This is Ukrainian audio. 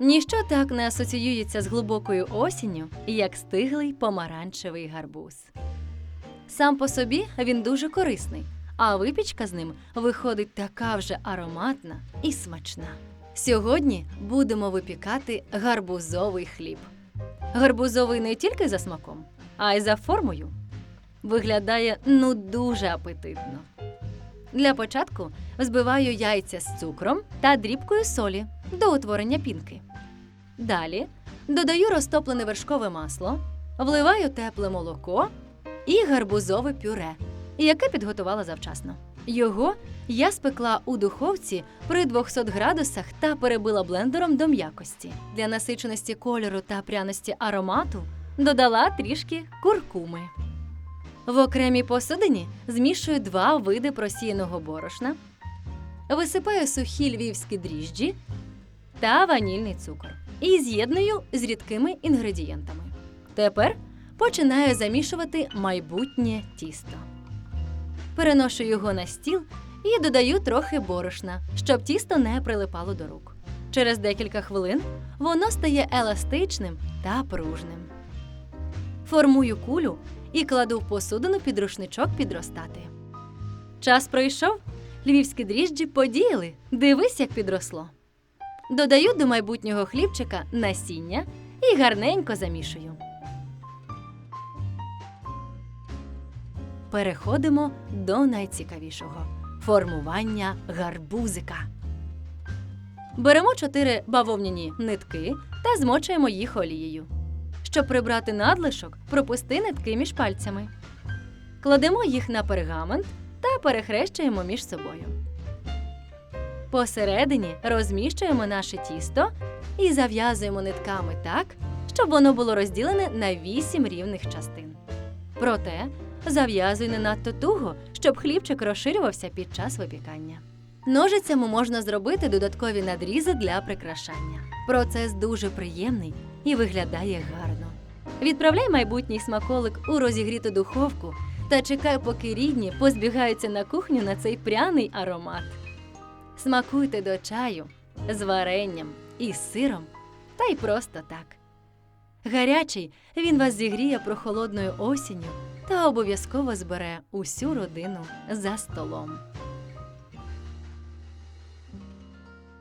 Ніщо так не асоціюється з глибокою осінню, як стиглий помаранчевий гарбуз. Сам по собі він дуже корисний, а випічка з ним виходить така вже ароматна і смачна. Сьогодні будемо випікати гарбузовий хліб. Гарбузовий не тільки за смаком, а й за формою. Виглядає ну дуже апетитно. Для початку взбиваю яйця з цукром та дрібкою солі до утворення пінки. Далі додаю розтоплене вершкове масло, вливаю тепле молоко і гарбузове пюре, яке підготувала завчасно. Його я спекла у духовці при 200 градусах та перебила блендером до м'якості. Для насиченості кольору та пряності аромату додала трішки куркуми. В окремій посудині змішую два види просіяного борошна, висипаю сухі львівські дріжджі та ванільний цукор і з'єдную з рідкими інгредієнтами. Тепер починаю замішувати майбутнє тісто. Переношу його на стіл і додаю трохи борошна, щоб тісто не прилипало до рук. Через декілька хвилин воно стає еластичним та пружним. Формую кулю і кладу в посудину під рушничок підростати. Час пройшов, львівські дріжджі подіяли. Дивись, як підросло. Додаю до майбутнього хлібчика насіння і гарненько замішую. Переходимо до найцікавішого формування гарбузика. Беремо чотири бавовняні нитки та змочуємо їх олією. Щоб прибрати надлишок, пропусти нитки між пальцями. Кладемо їх на пергамент та перехрещуємо між собою. Посередині розміщуємо наше тісто і зав'язуємо нитками так, щоб воно було розділене на вісім рівних частин. Проте зав'язуй не надто туго, щоб хлібчик розширювався під час випікання. Ножицями можна зробити додаткові надрізи для прикрашання. Процес дуже приємний і виглядає гарно. Відправляй майбутній смаколик у розігріту духовку та чекай, поки рідні позбігаються на кухню на цей пряний аромат. Смакуйте до чаю з варенням і сиром, та й просто так. Гарячий він вас зігріє прохолодною осінню та обов'язково збере усю родину за столом.